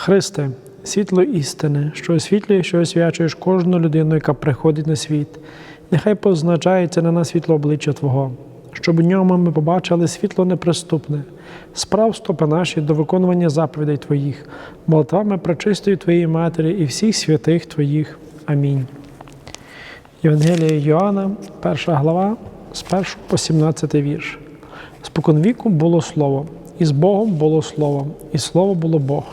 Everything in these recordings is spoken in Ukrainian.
Христе, світло істини, що освітлює, що освячуєш кожну людину, яка приходить на світ. Нехай позначається на нас світло обличчя Твого, щоб у ньому ми побачили світло неприступне, справ стопи наші до виконування заповідей Твоїх, молитвами пречистої Твоєї Матері і всіх святих Твоїх. Амінь. Євангелія Йоанна, перша глава, з 1 по 17 вірш. Споконвіку було слово, і з Богом було слово, і слово було Бог.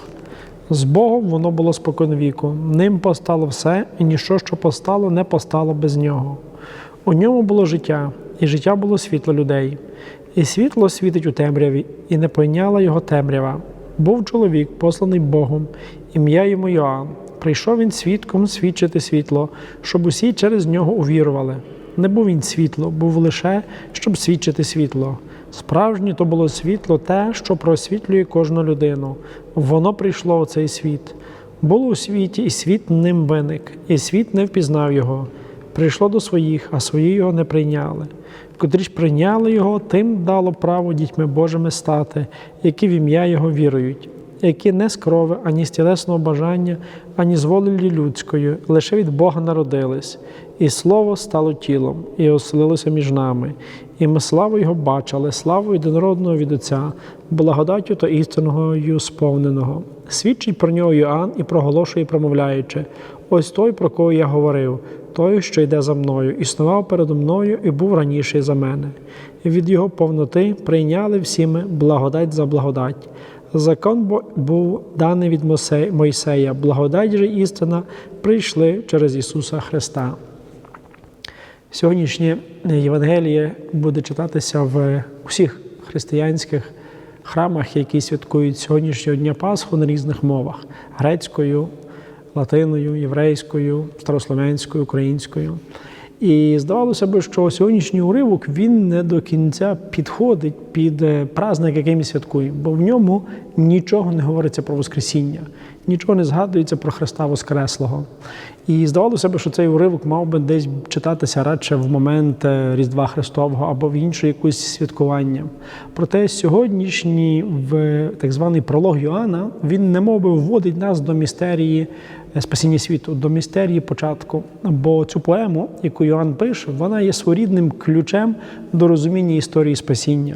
З Богом воно було споконвіку, ним постало все, і ніщо, що постало, не постало без нього. У ньому було життя, і життя було світло людей. І світло світить у темряві, і не пойняла його темрява. Був чоловік, посланий Богом, ім'я йому Йоанн. Прийшов він свідком свідчити світло, щоб усі через нього увірували. Не був він світло, був лише, щоб свідчити світло. Справжнє то було світло те, що просвітлює кожну людину. Воно прийшло у цей світ. Було у світі, і світ ним виник, і світ не впізнав його. Прийшло до своїх, а свої його не прийняли. Котрі ж прийняли його, тим дало право дітьми Божими стати, які в ім'я Його вірують, які не з крови, ані з тілесного бажання, ані з волі людської, лише від Бога народились, і Слово стало тілом, і оселилося між нами. І ми славу Його бачили, славу єдинородного від Отця, благодаттю та істинною сповненого. Свідчить про нього Йоанн і проголошує, промовляючи: ось той, про кого я говорив, той, що йде за мною, існував передо мною і був раніше за мене. І від його повноти прийняли всі ми благодать за благодать. Закон був даний від Мойсея, благодать же істина прийшли через Ісуса Христа. Сьогоднішнє Євангеліє буде читатися в усіх християнських храмах, які святкують сьогоднішнього дня Пасху на різних мовах грецькою, латиною, єврейською, старослов'янською, українською. І здавалося б, що сьогоднішній уривок він не до кінця підходить під е, праздник, який ми святкуємо, бо в ньому нічого не говориться про Воскресіння, нічого не згадується про Христа Воскреслого. І здавалося б, що цей уривок мав би десь читатися радше в момент е, Різдва Христового або в інше якусь святкування. Проте сьогоднішній в так званий пролог Йоанна він не мов би вводить нас до містерії е, спасіння світу, до містерії початку. Бо цю поему, яку Йоанн пише, вона є своєрідним ключем до розуміння історії спасіння.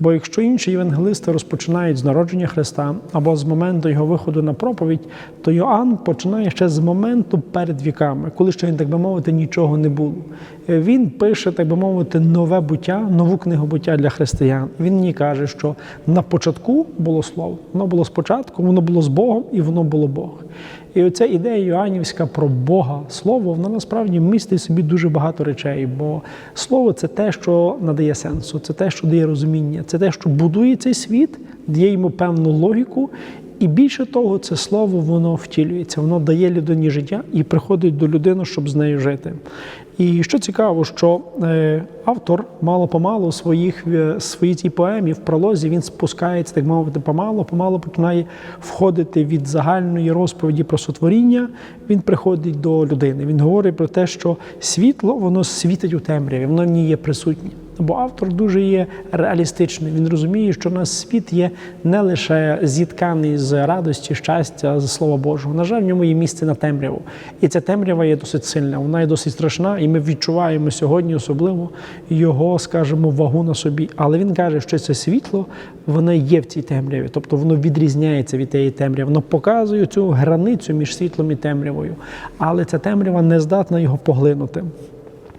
Бо якщо інші євангелисти розпочинають з народження Христа або з моменту його виходу на проповідь, то Йоанн починає ще з моменту перед віками, коли ще він, так би мовити, нічого не було. Е, Він пише, так би мовити, нове буття, нову книгу буття для християн. Він мені каже, що на початку було слово, воно було спочатку, воно було з Богом і воно було Бог. І оця ідея Йоаннівська про Бога слово, вона насправді містить собі дуже багато речей, бо слово це те, що надає сенсу, це те, що дає розуміння, це те, що будує цей світ, дає йому певну логіку. І більше того, це слово воно втілюється, воно дає людині життя і приходить до людини, щоб з нею жити. І що цікаво, що е, автор мало помалу своїх е, своїй цій поемі в пролозі він спускається, так мовити, помалу, помалу починає входити від загальної розповіді про сотворіння. Він приходить до людини. Він говорить про те, що світло воно світить у темряві, воно в ній є присутнє. Бо автор дуже є реалістичний. Він розуміє, що наш світ є не лише зітканий з радості, щастя, з слова Божого. На жаль, в ньому є місце на темряву. І ця темрява є досить сильна, вона є досить страшна, і ми відчуваємо сьогодні особливо його, скажімо, вагу на собі. Але він каже, що це світло, воно є в цій темряві, тобто воно відрізняється від тієї темряви. Воно показує цю границю між світлом і темрявою. Але ця темрява не здатна його поглинути.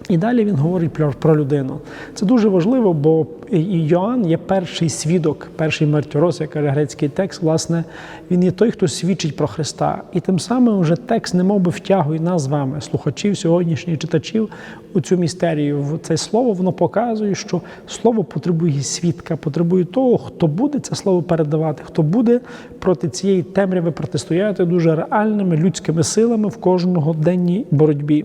І далі він говорить про, про людину. Це дуже важливо, бо Йоанн є перший свідок, перший мертвороз, як каже грецький текст. Власне, він є той, хто свідчить про Христа. І тим самим вже текст не би втягує нас з вами, слухачів сьогоднішніх читачів, у цю містерію. В це слово воно показує, що слово потребує свідка, потребує того, хто буде це слово передавати, хто буде проти цієї темряви протистояти дуже реальними людськими силами в кожного денній боротьбі.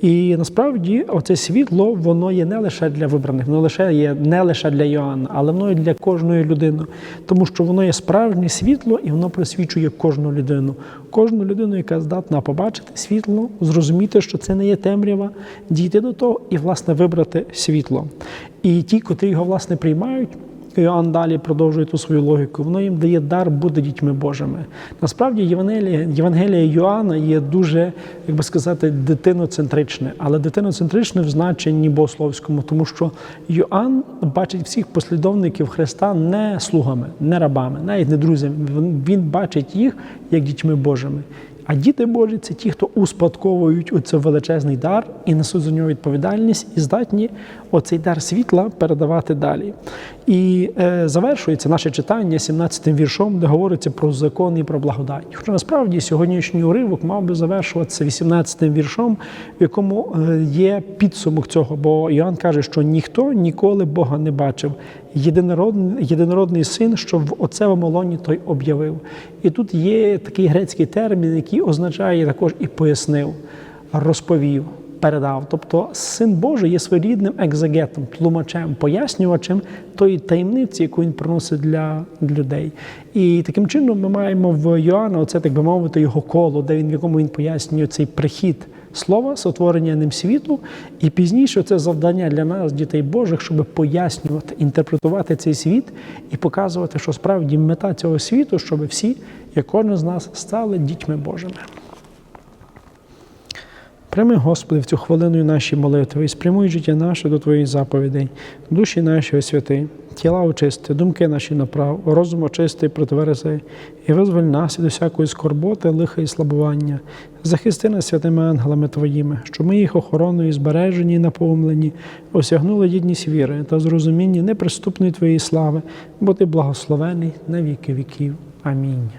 І насправді оце світло воно є не лише для вибраних, воно лише є не лише для Йоанна, але воно і для кожної людини, тому що воно є справжнє світло і воно просвічує кожну людину, кожну людину, яка здатна побачити світло, зрозуміти, що це не є темрява, дійти до того і власне вибрати світло. І ті, котрі його власне приймають. Іоанн далі продовжує ту свою логіку. Воно їм дає дар бути дітьми Божими. Насправді, Євангелія, Євангелія Йоанна є дуже, як би сказати, дитиноцентричне, але дитиноцентричне в значенні богословському, тому що Йоанн бачить всіх послідовників Христа не слугами, не рабами, навіть не друзями. Він- бачить їх як дітьми Божими. А діти Божі це ті, хто успадковують оцей величезний дар і несуть за нього відповідальність, і здатні оцей дар світла передавати далі. І е, завершується наше читання 17-м віршом, де говориться про закон і про благодать. Хоча насправді сьогоднішній уривок мав би завершуватися 18-м віршом, в якому е, є підсумок цього. Бо Іоанн каже, що ніхто ніколи Бога не бачив. Єдинородний, єдинородний син, що в отцевому лоні той об'явив. І тут є такий грецький термін, який означає також і пояснив, розповів, передав. Тобто син Божий є своєрідним екзегетом, тлумачем, пояснювачем тої таємниці, яку він приносить для людей. І таким чином ми маємо в Йоанна, оце так би мовити, його коло, де він в якому він пояснює цей прихід. Слова, сотворення ним світу, і пізніше це завдання для нас, дітей Божих, щоб пояснювати, інтерпретувати цей світ і показувати, що справді мета цього світу, щоб всі, як кожен з нас, стали дітьми Божими. Прийми, Господи, в цю хвилину наші молитви і спрямуй життя наше до Твоїх заповідей, душі наші освяти, тіла очисти, думки наші направ, розум очисти і протверези, і визволь нас від усякої скорботи, лиха і слабування. Захисти нас святими ангелами Твоїми, щоб ми їх охороною збережені і наповнені, осягнули єдність віри та зрозуміння неприступної Твоєї слави, бо Ти благословений на віки віків. Амінь.